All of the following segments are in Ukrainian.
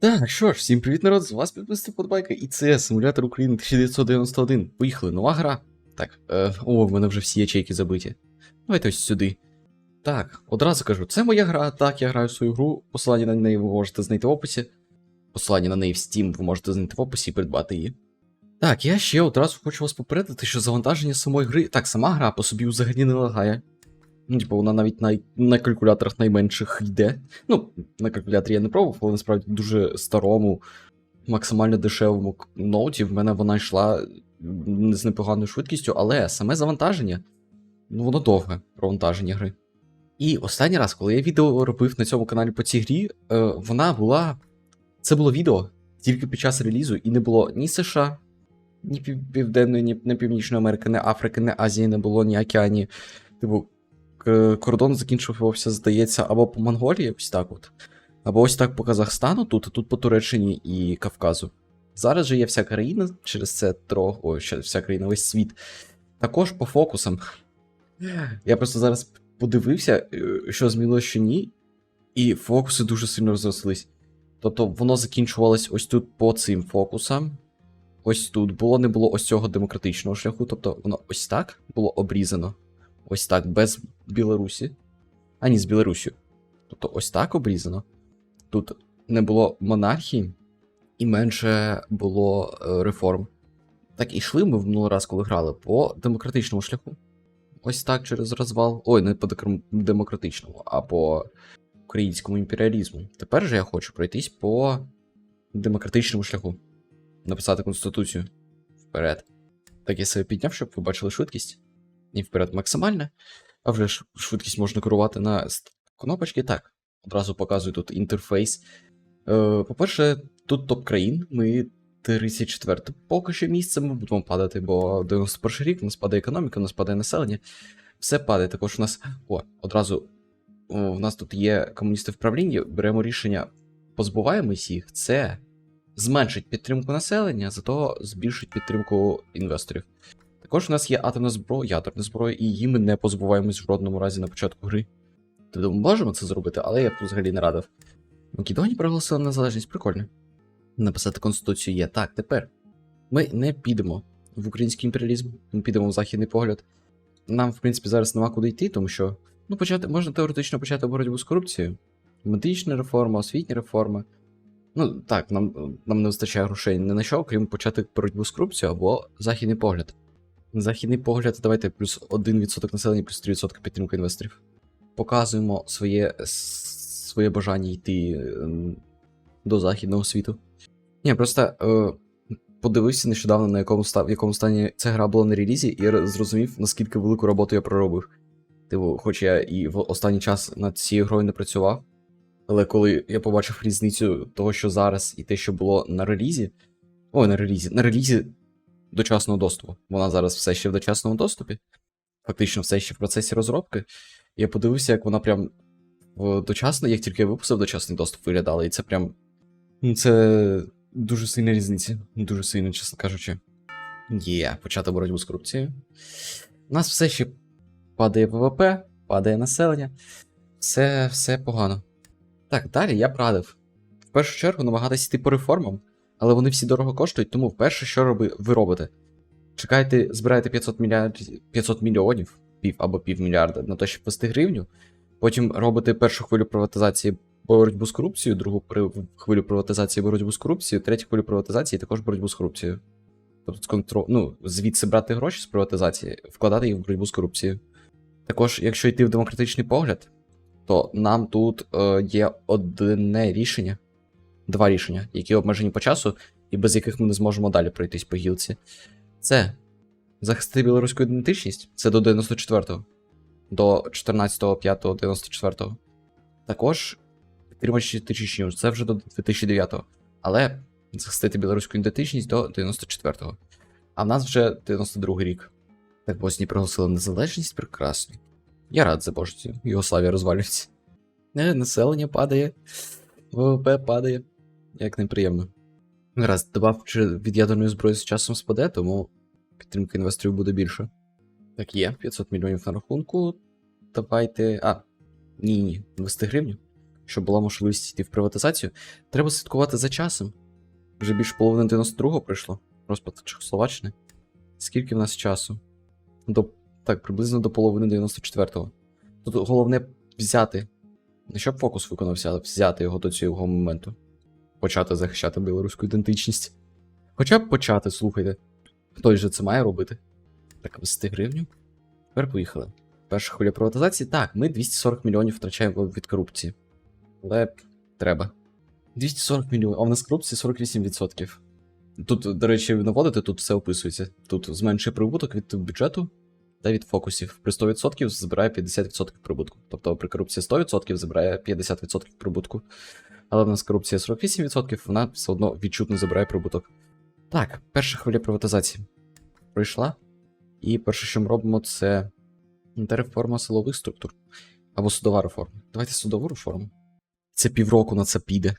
Так, що ж, всім привіт, народ, з вас підписати подбайка, і це симулятор України 1991. Поїхали, нова гра. Так, е, о, в мене вже всі ячейки забиті. Давайте ось сюди. Так, одразу кажу, це моя гра, так, я граю в свою гру. Посилання на неї ви можете знайти в описі. Посилання на неї в Steam ви можете знайти в описі і придбати її. Так, я ще одразу хочу вас попередити, що завантаження самої гри. Так, сама гра по собі взагалі не лагає. Ну, типу, вона навіть на, на калькуляторах найменших йде. Ну, на калькуляторі я не пробував, але насправді дуже старому, максимально дешевому ноуті в мене вона йшла з непоганою швидкістю, але саме завантаження, ну воно довге провантаження гри. І останній раз, коли я відео робив на цьому каналі по цій грі, е, вона була. Це було відео тільки під час релізу, і не було ні США, ні Південної, ні, ні Північної Америки, ні Африки, ні Азії не було, ні Океанії. Типу, кордон закінчувався, здається, або по Монголії, ось так от. Або ось так по Казахстану, тут, а тут по Туреччині і Кавказу. Зараз же є вся країна, через це трохи. Ой, ще вся країна, весь світ. Також по фокусам. Я просто зараз подивився, е, що змінилося, що ні, і фокуси дуже сильно розрослись. Тобто воно закінчувалось ось тут по цим фокусам. Ось тут було, не було ось цього демократичного шляху. Тобто воно ось так було обрізано. Ось так, без Білорусі. А ні, з Білорусі. Тобто ось так обрізано. Тут не було монархії і менше було е, реформ. Так і йшли ми в минулий раз, коли грали, по демократичному шляху. Ось так через розвал. Ой, не по демократичному, а по українському імперіалізму. Тепер же я хочу пройтись по демократичному шляху. Написати конституцію. Вперед. Так я себе підняв, щоб ви бачили швидкість. І вперед максимальна. А вже швидкість можна керувати на кнопочки. Так, одразу показую тут інтерфейс. Е, по-перше, тут топ країн. Ми 34 поки що місце ми будемо падати, бо 91 рік у нас падає економіка, у нас падає населення. Все падає. Також у нас. О, одразу. В нас тут є комуністи в правлінні, беремо рішення, позбуваємось їх. Це зменшить підтримку населення, зато збільшить підтримку інвесторів. Також у нас є атомна зброя, ядерна зброя, і її ми не позбуваємось в жодному разі на початку гри. Тобто ми можемо це зробити, але я б взагалі не радив. Македонія проголосила незалежність, прикольно. Написати конституцію є. Так, тепер. Ми не підемо в український імперіалізм, ми підемо в західний погляд. Нам, в принципі, зараз нема куди йти, тому що ну, почати, можна теоретично почати боротьбу з корупцією. Медична реформа, освітня реформа. Ну так, нам, нам не вистачає грошей не на що, окрім почати боротьбу з корупцією або західний погляд. Західний погляд, давайте плюс 1% населення, плюс 3% підтримка інвесторів. Показуємо своє, своє бажання йти ем, до західного світу. Ні, просто е, подивився нещодавно, на якому, ста, в якому стані ця гра була на релізі, і зрозумів, наскільки велику роботу я проробив. Типу, хоч я і в останній час над цією грою не працював. Але коли я побачив різницю того, що зараз, і те, що було на релізі. Ой, на релізі. На релізі дочасного доступу. Вона зараз все ще в дочасному доступі. Фактично, все ще в процесі розробки. Я подивився, як вона прям в дочасно, як тільки я випустив дочасний доступ, виглядала, і це прям. ну, Це дуже сильна різниця. Дуже сильно, чесно кажучи. Є, почати боротьбу з корупцією. У нас все ще падає ВВП, падає населення. Все, все погано. Так, далі я б радив. В першу чергу намагатися йти по реформам, але вони всі дорого коштують, тому вперше, що роби, ви робите? Чекайте, збираєте 500, мільярд, 500 мільйонів пів або півмільярда на те, щоб ввести гривню. Потім робите першу хвилю приватизації боротьбу з корупцією, другу хвилю приватизації боротьбу з корупцією, третю хвилю приватизації також боротьбу з корупцією. Тобто, з контро... ну, звідси брати гроші з приватизації, вкладати їх в боротьбу з корупцією. Також, якщо йти в демократичний погляд, то нам тут е, є одне рішення, два рішення, які обмежені по часу, і без яких ми не зможемо далі пройтись по гілці. Це захистити білоруську ідентичність, це до 94-го, до 14.05.94. Також підтримати Чечню, це вже до 2009-го. Але захистити білоруську ідентичність до 94-го. А в нас вже 92-й рік. Так Боснії проголосили незалежність прекрасно. Я рад за божцю, Югославія розвалюється. Не, населення падає, ВВП падає. Як неприємно. Раз, добавчи від ядерної зброї з часом спаде, тому підтримка інвесторів буде більше. Так, є, 500 мільйонів на рахунку. Давайте. А, ні, ні, ввести гривню. щоб була можливість йти в приватизацію. Треба слідкувати за часом. Вже більше половини 92-го пройшло. Розпад Чехословаччини. Скільки в нас часу? До, так, приблизно до половини 94-го. Тут головне взяти. Не щоб фокус виконався, а взяти його до цього моменту. Почати захищати білоруську ідентичність. Хоча б почати, слухайте. Хтось же це має робити. Так, вести гривню. Тепер поїхали. Перша хвиля приватизації. Так, ми 240 мільйонів втрачаємо від корупції. Але треба. 240 мільйонів, а в нас корупції 48%. Тут, до речі, наводити, тут все описується. Тут зменшує прибуток від бюджету та від фокусів. При 100% забирає 50% прибутку. Тобто при корупції 100% забирає 50% прибутку. Але в нас корупція 48%, вона все одно відчутно забирає прибуток. Так, перша хвиля приватизації пройшла. І перше, що ми робимо, це реформа силових структур. Або судова реформа. Давайте судову реформу. Це півроку на це піде.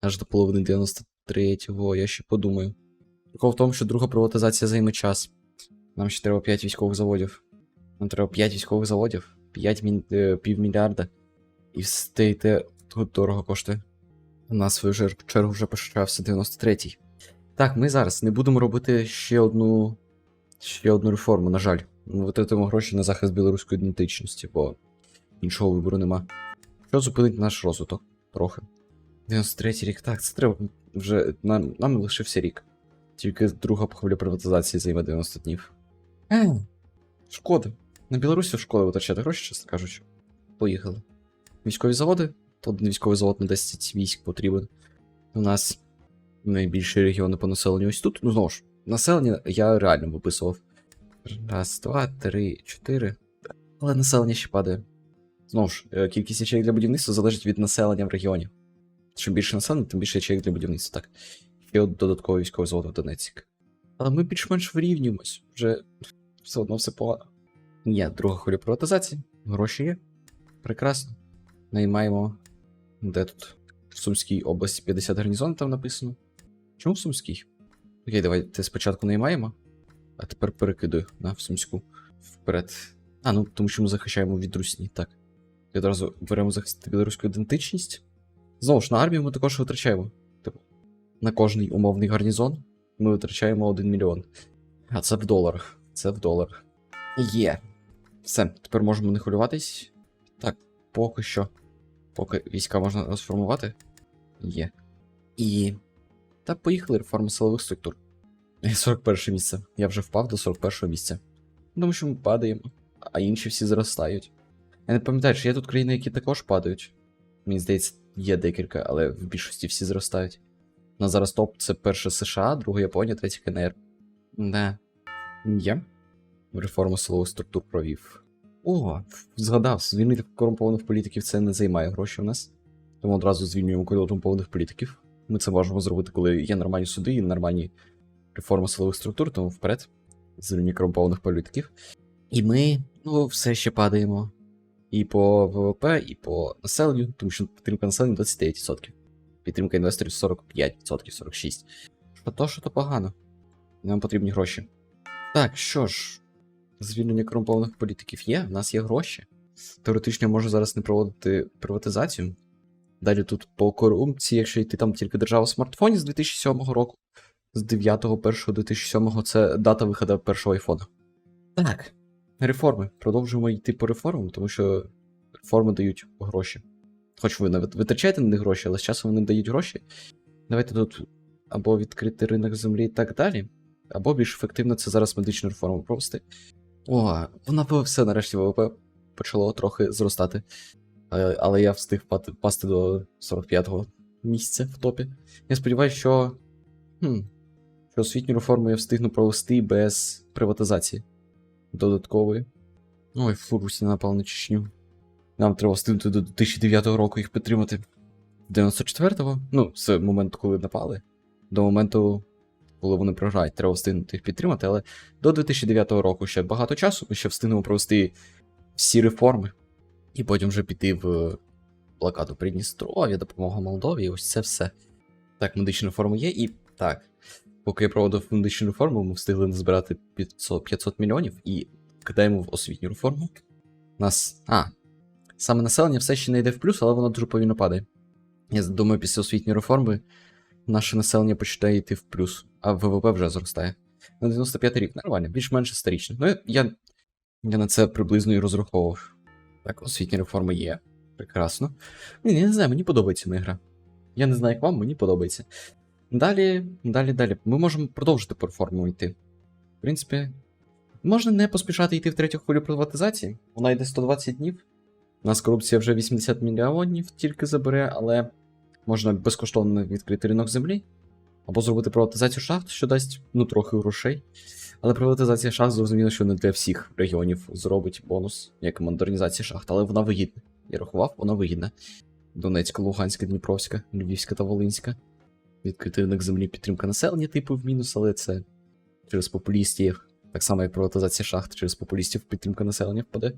Аж до половини 93-го, я ще подумаю. Прикол в тому, що друга приватизація займе час. Нам ще треба 5 військових заводів. Нам треба 5 військових заводів, 5 мін... е, півмільярда. І все те дорого коштує. У нас свою чергу вже почався 93-й. Так, ми зараз не будемо робити ще одну. Ще одну реформу, на жаль. Ми витратимо гроші на захист білоруської ідентичності, бо іншого вибору нема. Що зупинить наш розвиток? Трохи. 93-й рік. Так, це треба вже. Нам, нам лишився рік. Тільки друга хвиля приватизації займе 90 днів. Е, шкода. На Білорусі шкода витрачати гроші, чесно кажучи. Поїхали. Військові заводи. Один військовий завод на 10 військ потрібен. У нас найбільші регіони по населенню ось тут. Ну знову ж, населення я реально виписував. Раз, два, три, чотири. Але населення ще падає. Знову ж, е, кількість ячеїк для будівництва залежить від населення в регіоні. Чим більше населення, тим більше ячеїк для будівництва. Так. Ще додатковий військовий завод в Донецьк. Але ми більш-менш врівнюємось. Вже все одно все погано. Є друга хвиля приватизації. Гроші є. Прекрасно. Наймаємо. Де тут? В Сумській області 50 гарнізон там написано. Чому в Сумській? Окей, давайте спочатку наймаємо, а тепер перекидую на в Сумську вперед. А, ну тому що ми захищаємо від русні, так. І одразу беремо захистити білоруську ідентичність. Знову ж на армію ми також витрачаємо. Типу, на кожний умовний гарнізон ми витрачаємо 1 мільйон. А це в доларах. Це в доларах. Є. Все, тепер можемо не хвилюватись. Так, поки що. Поки війська можна розформувати. Є. І. Та поїхали реформа силових структур. 41 місце. Я вже впав до 41 місця. Тому що ми падаємо, а інші всі зростають. Я не пам'ятаю, чи є тут країни, які також падають. Мені здається, є декілька, але в більшості всі зростають. На зараз топ це перше США, друге Японія, третє КНР. Да. Є. Реформу силових структур провів. О, згадав, звільнити корумпованих політиків це не займає гроші у нас. Тому одразу звільнюємо корумпованих політиків. Ми це можемо зробити, коли є нормальні суди і нормальні реформи силових структур, тому вперед. Звільнення корумпованих політиків. І ми, ну, все ще падаємо. І по ВВП, і по населенню, тому що підтримка населення 29%. Підтримка інвесторів 45%, 46%. Що то, що то погано. Нам потрібні гроші. Так, що ж, звільнення корумпованих політиків є, в нас є гроші. Теоретично можу зараз не проводити приватизацію. Далі тут по корупції, якщо йти там тільки держава в смартфоні з 2007 року, з 9.1.2007 це дата виходу першого айфона. Так, реформи. Продовжуємо йти по реформам, тому що реформи дають гроші. Хоч ви не витрачаєте на них гроші, але з часом вони дають гроші. Давайте тут або відкрити ринок землі і так далі, або більш ефективно це зараз медичну реформу провести. О, вона все нарешті ВВП почало трохи зростати. Е, Але я встиг пати- пасти до 45-го місця в топі. Я сподіваюся, що. Хм, що освітню реформу я встигну провести без приватизації додаткової. Ой, фу, Русі напала на Чечню. Нам треба встигнути до 2009 року їх підтримати. 94-го, ну, з моменту, коли напали, до моменту, коли вони програють, треба встигнути їх підтримати, але до 2009 року ще багато часу, ми ще встигнемо провести всі реформи, і потім вже піти в блокаду Придністров'я, допомога Молдові, і ось це все. Так, медична реформа є, і так. Поки я проводив медичну реформу, ми встигли назбирати 500, 500 мільйонів і кидаємо в освітню реформу. Нас. А, саме населення все ще не йде в плюс, але воно дуже повільно падає. Я думаю, після освітньої реформи наше населення почне йти в плюс, а ВВП вже зростає. На 95 рік нормально, більш-менш історично. Ну, я, я на це приблизно і розраховував. Так, освітня реформа є. Прекрасно. Ні, я не знаю, мені подобається моя гра. Я не знаю, як вам, мені подобається. Далі, далі, далі. Ми можемо продовжити по реформу йти. В принципі, можна не поспішати йти в третю хвилю приватизації. Вона йде 120 днів. У нас корупція вже 80 мільйонів тільки забере, але можна безкоштовно відкрити ринок землі. Або зробити приватизацію шахт, що дасть ну трохи грошей. Але приватизація шахт, зрозуміло, що не для всіх регіонів зробить бонус, як модернізація шахт, але вона вигідна. Я рахував, вона вигідна. Донецька, Луганська, Дніпровська, Львівська та Волинська. Відкритий ринок землі, підтримка населення, типу, в мінус, але це через популістів. Так само, як приватизація шахт через популістів підтримка населення впаде.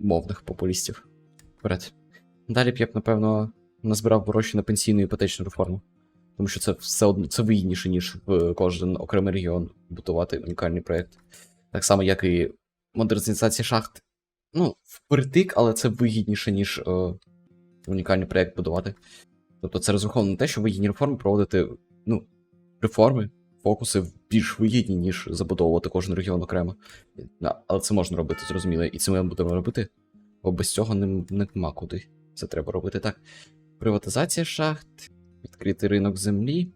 Мовних популістів. Вперед. Далі б я б, напевно, назбирав гроші на пенсійну і іпотечну реформу. Тому що це все одно це вигідніше, ніж в кожен окремий регіон будувати унікальний проєкт. Так само, як і модернізація шахт. Ну, впритик, але це вигідніше, ніж е, унікальний проєкт будувати. Тобто це розраховано на те, що вигідні реформи проводити, ну, реформи, фокуси більш вигідні, ніж забудовувати кожен регіон окремо. Але це можна робити, зрозуміло, і це ми будемо робити, бо без цього нема куди. Це треба робити так. Приватизація шахт, відкритий ринок землі,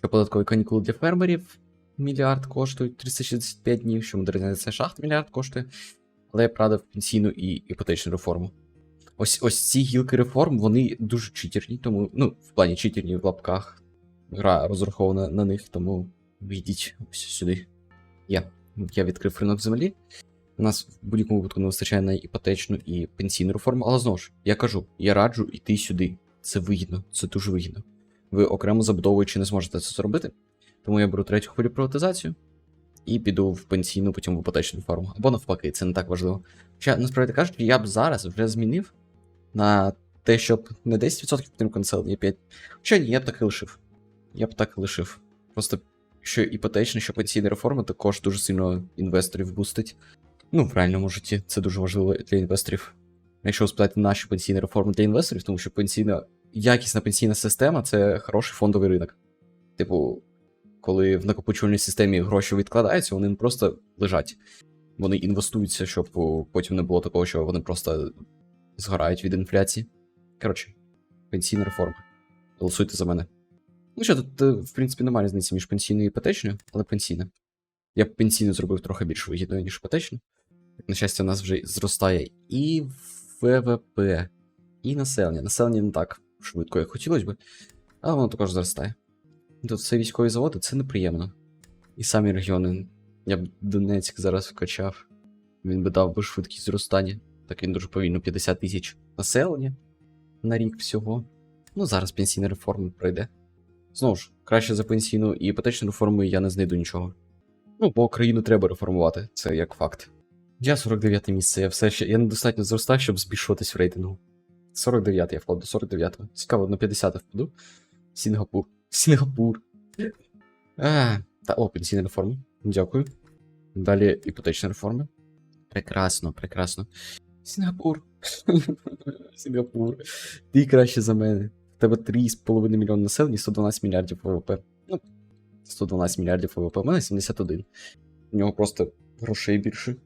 що податкові канікули для фермерів мільярд коштують 365 днів, що модернізація шахт мільярд коштує. Але я правда пенсійну і іпотечну реформу. Ось ось ці гілки реформ, вони дуже читерні, тому, ну, в плані читерні в лапках. Гра розрахована на них, тому йдіть ось сюди. Я. Я відкрив ринок землі. У нас в будь-якому випадку не вистачає на іпотечну і пенсійну реформу, але знову ж, я кажу, я раджу йти сюди. Це вигідно, це дуже вигідно. Ви окремо забудовуючи не зможете це зробити. Тому я беру третю хвилю приватизацію і піду в пенсійну, потім в іпотечну реформу. Або навпаки, це не так важливо. Хоча, насправді кажучи, я б зараз вже змінив на те, щоб не 10% підтримку населення, 5%. Хоча ні, я б так і лишив. Я б так і лишив. Просто що іпотечна, що пенсійна реформа також дуже сильно інвесторів бустить. Ну, в реальному житті це дуже важливо для інвесторів. Якщо ви спитаєте наші пенсійні реформи для інвесторів, тому що пенсійна, якісна пенсійна система це хороший фондовий ринок. Типу, коли в накопичувальній системі гроші відкладаються, вони просто лежать. Вони інвестуються, щоб потім не було такого, що вони просто згорають від інфляції. Коротше, пенсійна реформа. Голосуйте за мене. Ну що, тут, е, в принципі, немає різниці між пенсійною і іпотечною, але пенсійна. Я б пенсійну зробив трохи більш вигідною, ніж іпотечну. На щастя, у нас вже зростає і ВВП, і населення. Населення не так швидко, як хотілося б, але воно також зростає. Тут це військові заводи, це неприємно. І самі регіони. Я б Донецьк зараз вкачав. Він би дав би швидкість зростання. Так він дуже повільно 50 тисяч населення на рік всього. Ну, зараз пенсійна реформа пройде. Знову ж, краще за пенсійну і іпотечну реформу я не знайду нічого. Ну, бо країну треба реформувати, це як факт. Я 49 місце, я все ще. Я недостатньо зростав, щоб збільшуватись в рейтингу. 49 я впаду до 49-го. Цікаво, на 50 впаду. Сінгапур. Сінгапур. А, та о, пенсійна реформа. Дякую. Далі іпотечна реформа. Прекрасно, прекрасно. Сінгапур. Сінгапур. Ти краще за мене. В тебе 3,5 мільйони населення і 112 мільярдів ВВП. Ну, 112 мільярдів ВВП. У мене 71. У нього просто грошей більше.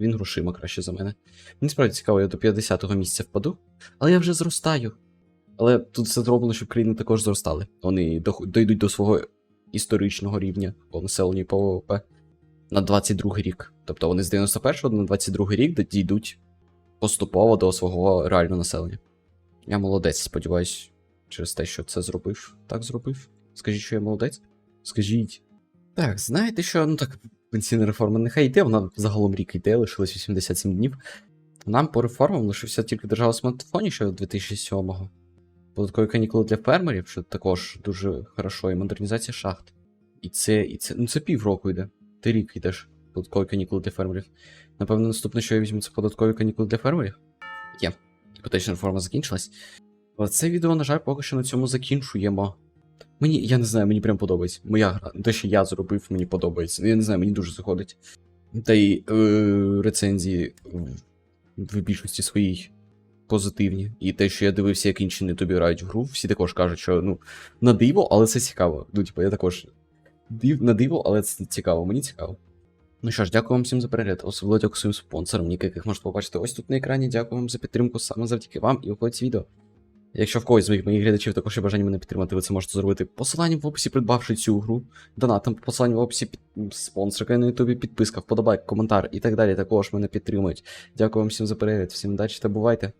Він грошима краще за мене. Мені справді цікаво, я до 50-го місця впаду, але я вже зростаю. Але тут все зроблено, щоб країни також зростали. Вони дійдуть до свого історичного рівня по населенню і по ВВП на 22 й рік. Тобто вони з 91-го на 22 й рік дійдуть поступово до свого реального населення. Я молодець, сподіваюсь, через те, що це зробив. Так зробив. Скажіть, що я молодець? Скажіть. Так, знаєте що? Ну так, пенсійна реформа нехай йде, вона загалом рік йде, лишилось 87 днів. Нам по реформам лишився тільки держава смартфоні ще 2007-го. Податкові канікули для фермерів, що також дуже хорошо, і модернізація шахт. І це, і це, ну це півроку йде. Ти рік йдеш. Податкові канікули для фермерів. Напевно, наступне, що я візьму, це податкові канікули для фермерів. Є. Іпотечна реформа закінчилась. Але це відео, на жаль, поки що на цьому закінчуємо. Мені, я не знаю, мені прям подобається. Моя гра, те, що я зробив, мені подобається. Ну, Я не знаю, мені дуже заходить. Та й е, рецензії в, більшості своїй позитивні. І те, що я дивився, як інші не тобі грають гру, всі також кажуть, що ну, на диво, але це цікаво. Ну, типу, я також див, на диво, але це цікаво, мені цікаво. Ну що ж, дякую вам всім за перегляд. Особливо дякую своїм спонсорам, яких можете побачити ось тут на екрані. Дякую вам за підтримку саме завдяки вам і виходить відео. Якщо в когось з моїх моїх глядачів також є бажання мене підтримати, ви це можете зробити посиланням в описі, придбавши цю гру, донатом по посиланням в описі під... спонсорка на ютубі, підписка, вподобайк, коментар і так далі. Також мене підтримують. Дякую вам всім за перегляд, всім удачі та бувайте!